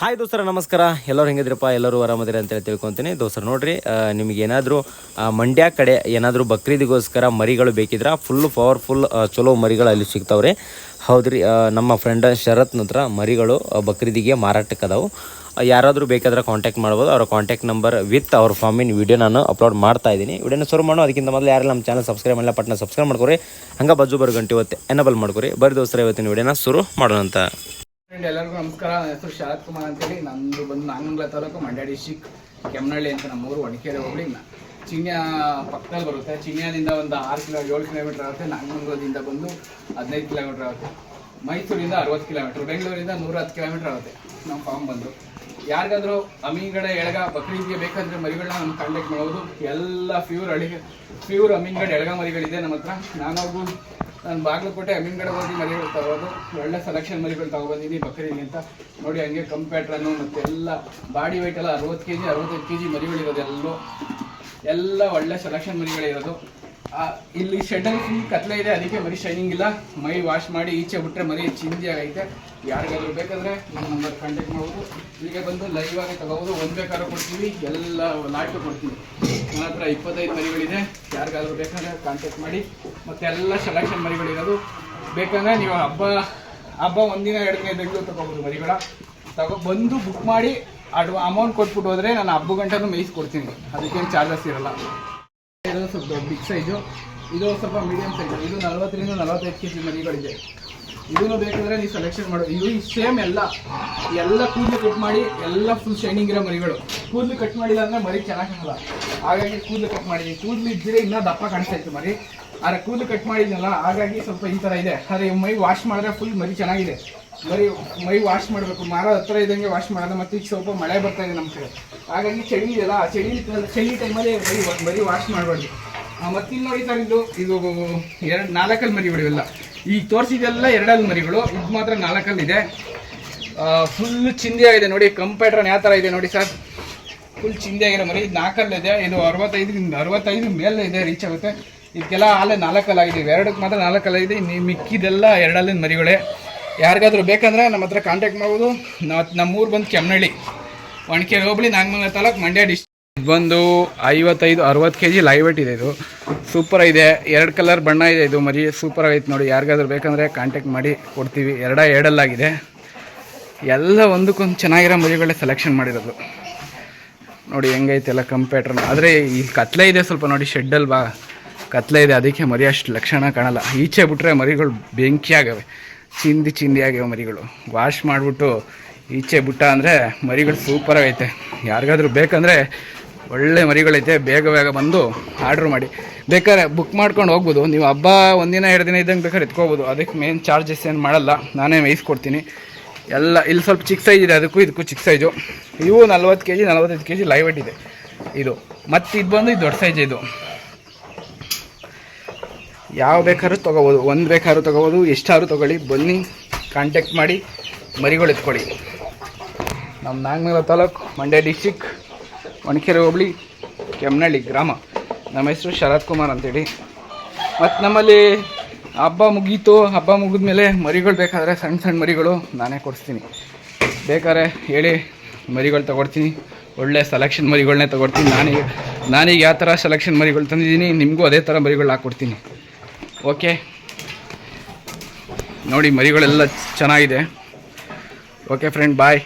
Hi ದೋಸ್ತರ, ನಮಸ್ಕಾರ. ಎಲ್ಲರೂ ಹೆಂಗಿದ್ರಪ್ಪ ಎಲ್ಲರೂ ಆರಾಮದಿರಿ ಅಂತೇಳಿ ತಿಳ್ಕೊತೀನಿ. ದೋಸ್ತರ, ನೋಡ್ರಿ ನಿಮ್ಗೆ ಏನಾದರೂ ಮಂಡ್ಯ ಕಡೆ ಏನಾದರೂ ಬಕ್ರೀದಿಗೋಸ್ಕರ ಮರಿಗಳು ಬೇಕಿದ್ರೆ? ಫುಲ್ಲು ಪವರ್ಫುಲ್ ಚಲೋ ಮರಿಗಳು ಅಲ್ಲಿ ಸಿಗ್ತಾವ್ರಿ. ಹೌದ್ರಿ ನಮ್ಮ ಫ್ರೆಂಡ್ ಶರತ್ ನಂತರ ಮರಿಗಳು ಬಕ್ರೀದಿಗೆ ಮಾರಾಟಕ್ಕೆ ಅದಾವು. ಯಾರಾದರೂ ಬೇಕಾದ್ರೆ ಕಾಂಟ್ಯಾಕ್ಟ್ ಮಾಡ್ಬೋದು. ಅವರ ಕಾಂಟ್ಯಾಕ್ಟ್ ನಂಬರ್ ವಿತ್ ಅವ್ರ ಫಾರ್ಮಿನ ವಿಡಿಯೋ ನಾನು ಅಪ್ಲೋಡ್ ಮಾಡ್ತಾ ಇದ್ದೀನಿ. ವಿಡಿಯೋನ ಶುರು ಮಾಡೋ ಅದಕ್ಕಿಂತ ಮೊದಲು ಯಾರು ನಮ್ಮ ಚಾನಲ್ ಸಬ್ಸ್ಕ್ರೈಬ್ ಮಾಡಲ್ಲ ಪಟ್ನ ಸಬ್ಸ್ಕ್ರೈಬ್ ಮಾಡ್ಕೊರಿ. ಹಂಗೆ ಬಜ್ಜು ಬರೋ ಗಂಟೆ ಇವತ್ತು ಎನಬಲ್ ಮಾಡ್ಕೊರಿ. ಬರೀ ದೋಸ್ತರ, ಇವತ್ತಿನ ವಿಡಿಯೋನ ಶುರು ಮಾಡೋಣ ಅಂತ ಫ್ರೆಂಡ್ ಎಲ್ಲರಿಗೂ ನಮಸ್ಕಾರ. ನನ್ನ ಹೆಸರು ಶರತ್ ಕುಮಾರ್ ಅಂತೇಳಿ. ನಂದು ಬಂದು ನಾಗಮಂಗಲ ತಾಲೂಕು ಮಂಡ್ಯ ಡಿಸ್ಟಿಕ್ ಕೆಮ್ಮನಹಳ್ಳಿ ಅಂತ ನಮ್ಮೂರು ಒಣಕೆರೆ ಹೋಗ್ಲಿ ಚಿನ್ಯ ಪಕ್ಕದಲ್ಲಿ ಬರುತ್ತೆ. ಚಿನ್ಯದಿಂದ ಒಂದು ಆರು ಕಿಲೋ, ಏಳು ಕಿಲೋಮೀಟರ್ ಆಗುತ್ತೆ. ನಾಗಮಂಗಲದಿಂದ ಬಂದು ಹದಿನೈದು ಕಿಲೋಮೀಟರ್ ಆಗುತ್ತೆ. ಮೈಸೂರಿಂದ ಅರವತ್ತು ಕಿಲೋಮೀಟ್ರ್, ಬೆಂಗಳೂರಿಂದ ನೂರ ಹತ್ತು ಕಿಲೋಮೀಟರ್ ಆಗುತ್ತೆ. ನಮ್ಮ ಫಾರ್ಮ್ ಬಂದು. ಯಾರಿಗಾದರೂ ಅಮೀನ್ಗಡೆ ಎಳಗ ಬಕ್ರೀದ್ಗೆ ಬೇಕಂದ್ರೆ ಮರಿಗಳನ್ನ ನಮ್ಮ ಕಾಂಟ್ಯಾಕ್ಟ್ ಮಾಡೋದು ಎಲ್ಲ ಪ್ಯೂರ್ ಅಡಿಗೆ ಪ್ಯೂರ್ ಅಮೀನ್ಗಡೆ ಎಳಗ ಮರಿಗಳಿದೆ ನಮ್ಮ ಹತ್ರ. ನಾನೊಬ್ಬ ನಾನು ಬಾಗಲಕೋಟೆ ಅಮೀನ್ಗಡ ಹೋಗಿ ಮರಿಗಳು ತಗೋದು ಒಳ್ಳೆ ಸೆಲೆಕ್ಷನ್ ಮರಿಗಳು ತಗೊಬಂದಿದ್ದೀನಿ ಬಕ್ರೀದ್ಗೆ ಅಂತ. ನೋಡಿ ಹಂಗೆ ಕಂಪ್ಯೂಟ್ರನ್ನು ಮತ್ತೆ ಎಲ್ಲ ಬಾಡಿ ವೆಯ್ಟ್ ಎಲ್ಲ ಅರವತ್ತು ಕೆ ಜಿ ಅರವತ್ತೈದು ಕೆ ಜಿ ಮರಿಗಳಿರೋದು ಎಲ್ಲೋ. ಎಲ್ಲ ಒಳ್ಳೆ ಸೆಲೆಕ್ಷನ್ ಮರಿಗಳಿರೋದು ಇಲ್ಲಿ ಶೆಡಲ್ ಫುಲ್ ಕತ್ಲೆ ಇದೆ, ಅದಕ್ಕೆ ಮರಿ ಶೈನಿಂಗ್ ಇಲ್ಲ. ಮೈ ವಾಶ್ ಮಾಡಿ ಈಚೆ ಬಿಟ್ರೆ ಮರಿ ಚಿಂದಿ ಆಗೈತೆ. ಯಾರಿಗಾದ್ರೂ ಬೇಕಾದ್ರೆ ನಮ್ಮ ನಂಬರ್ ಕಾಂಟ್ಯಾಕ್ಟ್ ಮಾಡ್ಬೋದು. ಇಲ್ಲಿಗೆ ಬಂದು ಲೈವ್ ಆಗಿ ತಗೋಬೋದು. ಒಂದು ಬೇಕಾದ್ರೂ ಕೊಡ್ತೀವಿ. ಎಲ್ಲ ಲಾಟು ಕೊಡ್ತೀವಿ. ನನ್ನ ಹತ್ರ ಇಪ್ಪತ್ತೈದು ಮರಿಗಳಿದೆ. ಯಾರಿಗಾದ್ರೂ ಬೇಕಾದ್ರೆ ಕಾಂಟ್ಯಾಕ್ಟ್ ಮಾಡಿ. ಮತ್ತೆ ಎಲ್ಲ ಸೆಲೆಕ್ಷನ್ ಮರಿಗಳಿರೋದು ಬೇಕಂದ್ರೆ ನೀವು ಹಬ್ಬ ಹಬ್ಬ ಒಂದಿನ, ಎರಡು ದಿನ ಬೆಂಗಳೂರು ತಗೋಬೋದು ಮರಿಗಳ. ತಗೋ, ಬಂದು ಬುಕ್ ಮಾಡಿ, ಅಡ್ವ ಅಮೌಂಟ್ ಕೊಟ್ಬಿಟ್ಟು ಹೋದ್ರೆ ನಾನು ಹಬ್ಬ ಗಂಟೆನೂ ಮೇಯಿಸ್ಕೊಡ್ತೀನಿ. ಅದಕ್ಕೇನು ಚಾರ್ಜಸ್ ಇರಲ್ಲ. ಇದು ಸ್ವಲ್ಪ ಬಿಗ್ ಸೈಜು ಇದು ಸ್ವಲ್ಪ ಮೀಡಿಯಂ ಸೈಜು ಇದು ನಲ್ವತ್ತರಿಂದ ನಲವತ್ತೈದು ಕೆ ಜಿ ಮರಿಗಳಿದೆ. ಇದನ್ನು ಬೇಕಂದ್ರೆ ನೀವು ಸೆಲೆಕ್ಷನ್ ಮಾಡೋ. ಇದು ಸೇಮ್ ಎಲ್ಲ. ಎಲ್ಲ ಕೂದಲು ಕಟ್ ಮಾಡಿ, ಎಲ್ಲ ಫುಲ್ ಶೈನಿಂಗ್ ಇರೋ ಮರಿಗಳು. ಕೂದಲು ಕಟ್ ಮಾಡಿಲ್ಲ ಅಂದ್ರೆ ಮರಿ ಚೆನ್ನಾಗಿ ಕಾಣಲ್ಲ ಹಾಗಾಗಿ ಕೂದಲು ಕಟ್ ಮಾಡಿದ್ದೀನಿ ಕೂದಲು ಇದ್ದರೆ ಇನ್ನೂ ದಪ್ಪ ಕಾಣಿಸ್ತಾ ಇತ್ತು ಮರಿ. ಆದರೆ ಕೂದಲು ಕಟ್ ಮಾಡಿದ್ನಲ್ಲ, ಹಾಗಾಗಿ ಸ್ವಲ್ಪ ಈ ಥರ ಇದೆ. ಆದರೆ ಮೈ ವಾಶ್ ಮಾಡಿದ್ರೆ ಫುಲ್ ಮರಿ ಚೆನ್ನಾಗಿದೆ. ಮರಿ ಮೈ ವಾಶ್ ಮಾಡಬೇಕು. ಮರ ಹತ್ರ ಇದ್ದಂಗೆ ವಾಶ್ ಮಾಡೋದು ಮತ್ತು ಈಗ ಸ್ವಲ್ಪ ಮಳೆ ಬರ್ತಾ ಇದೆ ನಮ್ಮ ಕಡೆ. ಹಾಗಾಗಿ ಚಳಿ ಇದೆಯಲ್ಲ ಆ ಚಳಿ ಚಳಿ ಟೈಮಲ್ಲಿ ಮರಿ ಮರಿ ವಾಶ್ ಮಾಡಬಾರ್ದು. ಮತ್ತೆ ನೋಡಿ ಸರ್ ಇದು ಇದು ಎರಡು, ನಾಲ್ಕಲ್ಲಿ ಮರಿ ಇವೆಲ್ಲ ಈಗ ತೋರಿಸಿದೆಲ್ಲ ಎರಡಲ್ಲಿ ಮರಿಗಳು, ಇದು ಮಾತ್ರ ನಾಲ್ಕಲ್ಲಿ ಇದೆ. ಫುಲ್ ಚಿಂದಿ ಆಗಿದೆ ನೋಡಿ ಕಂಪ್ಯೂಟರ್ ಯಾವ ಥರ ಇದೆ ನೋಡಿ ಸರ್ ಫುಲ್ ಚಿಂದಿ ಆಗಿರೋ ಮರಿ, ಇದು ನಾಲ್ಕಲ್ಲಿದೆ ಇದು. ಅರವತ್ತೈದರಿಂದ, ಅರವತ್ತೈದು ಮೇಲೆ ಇದೆ ರೀಚ್ ಆಗುತ್ತೆ. ಇದಕ್ಕೆಲ್ಲ ಹಾಲೆ ನಾಲ್ಕಲ್ಲಾಗಿದೆ. ಎರಡಕ್ಕೆ ಮಾತ್ರ ನಾಲ್ಕಲ್ಲಾಗಿದೆ. ನೀವು ಮಿಕ್ಕಿದೆಲ್ಲ ಎರಡಲ್ಲಿನ ಮರಿಗಳೇ. ಯಾರಿಗಾದರೂ ಬೇಕಂದರೆ ನಮ್ಮ ಹತ್ರ ಕಾಂಟ್ಯಾಕ್ಟ್ ಮಾಡ್ಬೋದು. ನಾವು ನಮ್ಮೂರು ಬಂದು ಕೆಮ್ಮನಹಳ್ಳಿ ಒಣಕೆರೆ ಹೋಬಳಿ, ನಾಗಮಂಗಲ ತಾಲೂಕು, ಮಂಡ್ಯ ಡಿಸ್ಟ್ರಿಕ್ ಇದು ಬಂದು ಐವತ್ತೈದು, ಅರವತ್ತು ಕೆ ಜಿ ಲೈವ್ ಇದೆ ಇದು. ಸೂಪರ್ ಇದೆ. ಎರಡು ಕಲರ್ ಬಣ್ಣ ಇದೆ ಇದು. ಮರಿ ಸೂಪರ್ ಆಗೈತೆ ನೋಡಿ. ಯಾರಿಗಾದ್ರೂ ಬೇಕಂದರೆ ಕಾಂಟ್ಯಾಕ್ಟ್ ಮಾಡಿ ಕೊಡ್ತೀವಿ. ಎರಡ ಎರಡಲ್ಲಾಗಿದೆ. ಎಲ್ಲ ಒಂದಕ್ಕೊಂದು ಚೆನ್ನಾಗಿರೋ ಮರಿಗಳೇ ಸೆಲೆಕ್ಷನ್ ಮಾಡಿರೋದು. ನೋಡಿ ಹೆಂಗೈತೆ ಎಲ್ಲ ಕಂಪ್ಯೂಟ್ರ್ ಆದರೆ ಈ ಕತ್ಲೆ ಇದೆ ಸ್ವಲ್ಪ ನೋಡಿ ಶೆಡ್ಡಲ್ಲಿ ಬಾ ಕತ್ಲೆ ಇದೆ ಅದಕ್ಕೆ ಮರಿ ಅಷ್ಟು ಲಕ್ಷಣ ಕಾಣಲ್ಲ. ಈಚೆ ಬಿಟ್ಟರೆ ಮರಿಗಳು ಬೆಂಕಿ ಆಗವೆ ಚಿಂದಿ ಚಿಂದಿ ಆಗಿವೆ ಮರಿಗಳು. ವಾಶ್ ಮಾಡಿಬಿಟ್ಟು ಈಚೆ ಬಿಟ್ಟ ಅಂದರೆ ಮರಿಗಳು ಸೂಪರ್ ಆಗೈತೆ. ಯಾರಿಗಾದ್ರೂ ಬೇಕಂದರೆ ಒಳ್ಳೆ ಮರಿಗಳೈತೆ, ಬೇಗ ಬೇಗ ಬಂದು ಆರ್ಡ್ರ್ ಮಾಡಿ. ಬೇಕಾದ್ರೆ ಬುಕ್ ಮಾಡ್ಕೊಂಡು ಹೋಗ್ಬೋದು. ನೀವು ಹಬ್ಬ ಒಂದಿನ ಎರಡು ದಿನ ಇದ್ದಂಗೆ ಬೇಕಾದ್ರೆ ಎತ್ಕೋಬೋದು. ಅದಕ್ಕೆ ಮೇನ್ ಚಾರ್ಜಸ್ ಏನು ಮಾಡಲ್ಲ. ನಾನೇ ಮೇಯಿಸ್ಕೊಡ್ತೀನಿ ಎಲ್ಲ, ಇಲ್ಲಿ ಸ್ವಲ್ಪ ಚಿಕ್ಕ ಸೈಜ್ ಇದೆ, ಅದಕ್ಕೂ ಇದಕ್ಕೂ ಚಿಕ್ಕ ಸೈಜು ಇವು ನಲ್ವತ್ತು ಕೆ ಜಿ ನಲ್ವತ್ತೈದು ಕೆ ಜಿ ಲೈವ್ ಇದೆ. ಇದು ಮತ್ತು ಇದು ಬಂದು, ಇದು ದೊಡ್ಡ ಸೈಜ್ ಇದು. ಯಾವ ಬೇಕಾದ್ರೂ ತೊಗೋಬೋದು, ಒಂದು ಬೇಕಾದ್ರೂ ತೊಗೋಬೋದು ಎಷ್ಟಾದ್ರೂ ತೊಗೊಳ್ಳಿ. ಬನ್ನಿ ಕಾಂಟ್ಯಾಕ್ಟ್ ಮಾಡಿ, ಮರಿಗಳು ಎತ್ಕೊಳ್ಳಿ. ನಮ್ಮ ನಾಗಮಂಗಲ ತಾಲೂಕು ಮಂಡ್ಯ ಡಿಸ್ಟಿಕ್ ಒಣಕೆರೆ ಹೋಬಳಿ ಕೆಮ್ಮನಹಳ್ಳಿ ಗ್ರಾಮ. ನಮ್ಮ ಹೆಸರು ಶರತ್ ಕುಮಾರ್ ಅಂತೇಳಿ. ಮತ್ತು ನಮ್ಮಲ್ಲಿ ಹಬ್ಬ ಮುಗೀತು. ಹಬ್ಬ ಮುಗಿದ್ಮೇಲೆ ಮರಿಗಳು ಬೇಕಾದರೆ ಸಣ್ಣ ಸಣ್ಣ ಮರಿಗಳು ನಾನೇ ಕೊಡಿಸ್ತೀನಿ. ಬೇಕಾದ್ರೆ ಹೇಳಿ ಮರಿಗಳು ತೊಗೊಡ್ತೀನಿ. ಒಳ್ಳೆ ಸೆಲೆಕ್ಷನ್ ಮರಿಗಳನ್ನೇ ತೊಗೊಡ್ತೀನಿ. ನಾನೀಗ ನಾನೀಗ ಯಾವ ಥರ ಸೆಲೆಕ್ಷನ್ ಮರಿಗಳು ತಂದಿದ್ದೀನಿ, ನಿಮಗೂ ಅದೇ ಥರ ಮರಿಗಳು ಹಾಕ್ಕೊಡ್ತೀನಿ. ಓಕೆ. ನೋಡಿ ಮರಿಗಳೆಲ್ಲ ಚೆನ್ನಾಗಿದೆ. Okay friend bye